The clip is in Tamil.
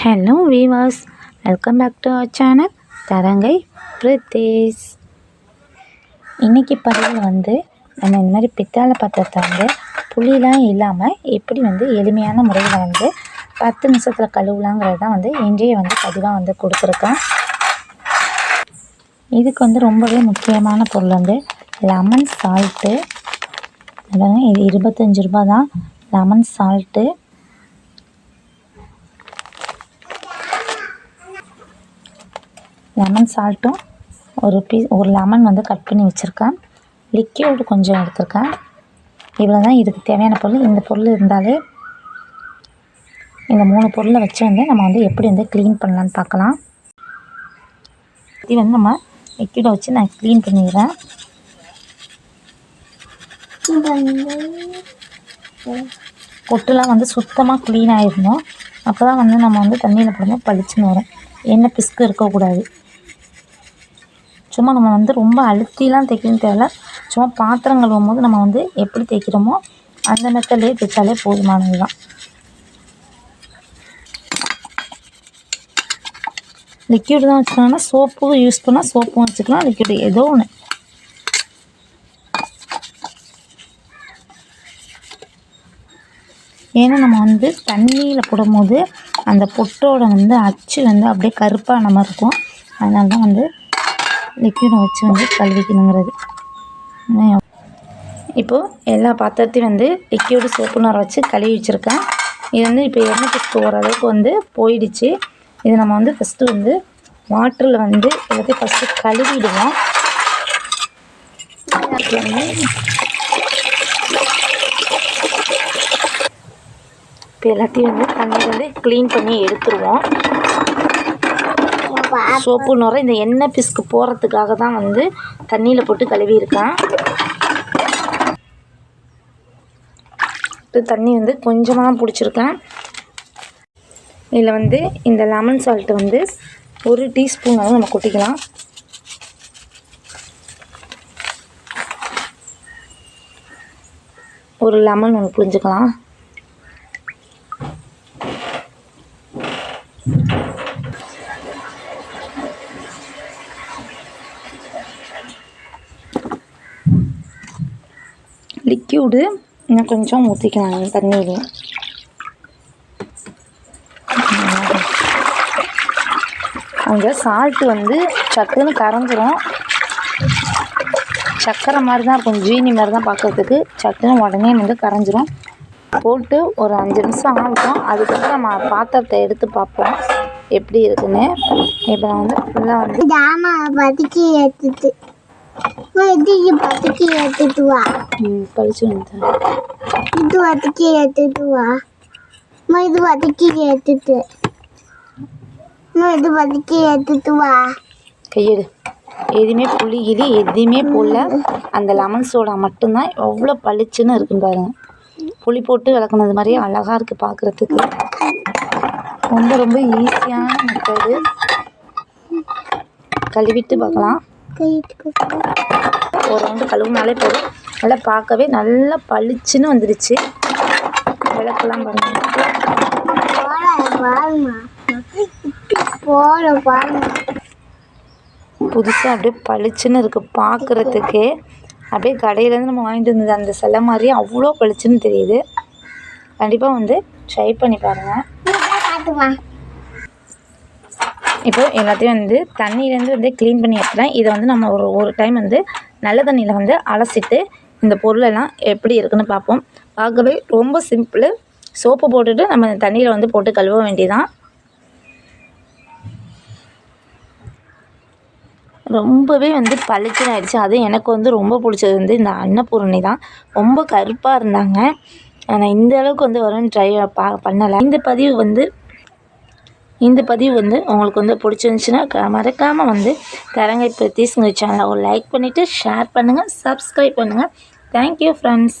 Hello viewers welcome back to our channel தரங்கை பிரித்தேஷ் இன்றைக்கி பதிவில் வந்து நம்ம இந்த மாதிரி பித்தாளை பாத்திரத்தை வந்து புளியெலாம் இல்லாமல் எப்படி வந்து எளிமையான முறையில் வந்து பத்து நிமிஷத்தில் கழுவலாங்கிறது தான் வந்து இன்றைய வந்து பதிவாக வந்து கொடுத்துருக்கோம். இதுக்கு வந்து ரொம்பவே முக்கியமான பொருள் வந்து லெமன் சால்ட்டு. இது இருபத்தஞ்சி ரூபா தான் லெமன் சால்ட்டு லெமன் சால்ட்டும் ஒரு பீஸ் ஒரு லெமன் வந்து கட் பண்ணி வச்சுருக்கேன். லிக்யூடு கொஞ்சம் எடுத்திருக்கேன். இவ்வளோ தான் இதுக்கு தேவையான பொருள். இந்த பொருள் இருந்தாலே இந்த மூணு பொருளை வச்சு வந்து நம்ம வந்து எப்படி வந்து க்ளீன் பண்ணலான்னு பார்க்கலாம். இது வந்து நம்ம லிக்யூடை வச்சு நான் க்ளீன் பண்ணிடுறேன். பொட்டுலாம் வந்து சுத்தமாக க்ளீன் ஆகிடணும் அப்போ தான் வந்து நம்ம வந்து தண்ணியில் போடும்போது பளிச்சுன்னு வரும். எண்ணெய் பிஸ்கு இருக்கக்கூடாது. சும்மா நம்ம வந்து ரொம்ப அழுத்திலாம் தைக்கணும் தேவையில்ல. சும்மா பாத்திரம் கழுவும் போது நம்ம வந்து எப்படி தைக்கிறோமோ அந்த மெத்தட்லேயே தைச்சாலே போதுமானது தான் லிக்யூடு தான் வச்சுக்கலாம்னா சோப்பு யூஸ் பண்ணால் சோப்பும் வச்சுக்கலாம் லிக்யூடு ஏதோ ஒன்று ஏன்னா நம்ம வந்து தண்ணியில் போடும்போது அந்த பொட்டோட வந்து அச்சு வந்து அப்படியே கருப்பான மாதிரி இருக்கும். அதனால தான் வந்து லிக்விடை வச்சு வந்து கழுவிக்கணுங்கிறது. இப்போது எல்லா பாத்திரத்தையும் வந்து லிக்யூடு சோப்பு நுர வச்சு கழுவி வச்சுருக்கேன். இது வந்து இப்போ எண்ணெய் பிஸ்கு ஓரளவுக்கு வந்து போயிடுச்சு. இது நம்ம வந்து ஃபஸ்ட்டு வந்து வாட்டரில் வந்து எல்லாத்தையும் ஃபஸ்ட்டு கழுவிடுவோம். இப்போ எல்லாத்தையும் வந்து தண்ணியில் வந்து க்ளீன் பண்ணி எடுத்துருவோம். சோப்பு நுர இந்த எண்ணெய் பிஸ்கு போகிறதுக்காக தான் வந்து தண்ணியில் போட்டு கழுவியிருக்கேன். தண்ணி வந்து கொஞ்சமாக தான் பிடிச்சிருக்கேன். இதில் வந்து இந்த லெமன் சால்ட்டு வந்து ஒரு டீஸ்பூன் வந்து நம்ம கொட்டிக்கலாம். ஒரு லெமன் ஒன்று புரிஞ்சுக்கலாம் லிக்யூடு இன்னும் கொஞ்சம் ஊற்றிக்கலாம் தண்ணியில் அங்கே சால்ட்டு வந்து சக்குன்னு கரைஞ்சிரும். சக்கரை மாதிரி தான் இருக்கும். ஜீனி மாதிரி தான் பார்க்கறதுக்கு. சக்குன்னு உடனே வந்து கரைஞ்சிரும். போட்டு ஒரு அஞ்சு நிமிஷம் ஆகட்டும். அதுக்கப்புறம் நம்ம பாத்திரத்தை எடுத்து பார்ப்போம். எப்படி இருக்குன்னு. இப்போ நான் வந்து ஃபுல்லாக வந்து பதுக்கி எடுத்துட்டு இதுக்கு பதுக்கி எடுத்துட்டு வா பழிச்சு வந்து இது பதுக்கி எடுத்துட்டு வா அம்மா இது பதுக்கி எடுத்துட்டு அம்மா இது பதுக்கி எடுத்துட்டு வா கையெடு எதுவுமே புளி கிளி எதுவுமே போடல அந்த லெமன் சோடா மட்டும்தான் எவ்வளோ பளிச்சுன்னு இருக்குன்னு பாருங்க. புளி போட்டு விளக்குனது மாதிரியே அழகாக இருக்குது பார்க்குறதுக்கு ரொம்ப ரொம்ப ஈஸியான மெத்தடு கழுவிட்டு பார்க்கலாம். ஒரு ரவுண்டு கழுவுனாலே போதும். நல்லா பார்க்கவே நல்லா பளிச்சுன்னு வந்துடுச்சு விளக்கெல்லாம் பாருங்க. புதுசாக அப்படியே பளிச்சுன்னு இருக்குது பார்க்குறதுக்கே. அப்படியே கடையிலேருந்து நம்ம வாங்கிட்டு வந்தது அந்த சிலை மாதிரி அவ்வளோ பளிச்சுன்னு தெரியுது. கண்டிப்பாக வந்து ட்ரை பண்ணி பாருங்கள் இப்போ எல்லாத்தையும் வந்து தண்ணியிலேருந்து வந்து க்ளீன் பண்ணி எடுத்துட்டேன். இதை வந்து நம்ம ஒரு ஒரு டைம் வந்து நல்ல தண்ணியில் வந்து அலசிட்டு இந்த பொருளெல்லாம் எப்படி இருக்குன்னு பார்ப்போம். பார்க்கவே ரொம்ப சிம்பிள் சோப்பு போட்டுட்டு நம்ம இந்த தண்ணியில் வந்து போட்டு கழுவ வேண்டியதான் ரொம்பவே வந்து பளிச்சுன்னு ஆயிடுச்சு. அது எனக்கு வந்து ரொம்ப பிடிச்சது வந்து இந்த அன்னபூரணி தான். ரொம்ப கருப்பாக இருந்தாங்க. ஆனால் இந்த அளவுக்கு வந்து வரும்னு ட்ரை பா பண்ணலை. இந்த பதிவு வந்து இந்த பதிவு வந்து உங்களுக்கு வந்து பிடிச்சிருந்துச்சின்னா மறக்காமல் வந்து தரங்கை பிரதீஷ்ங்கிற சேனலை ஒரு லைக் பண்ணிவிட்டு ஷேர் பண்ணுங்கள் சப்ஸ்கிரைப் பண்ணுங்கள் தேங்க்யூ ஃப்ரெண்ட்ஸ்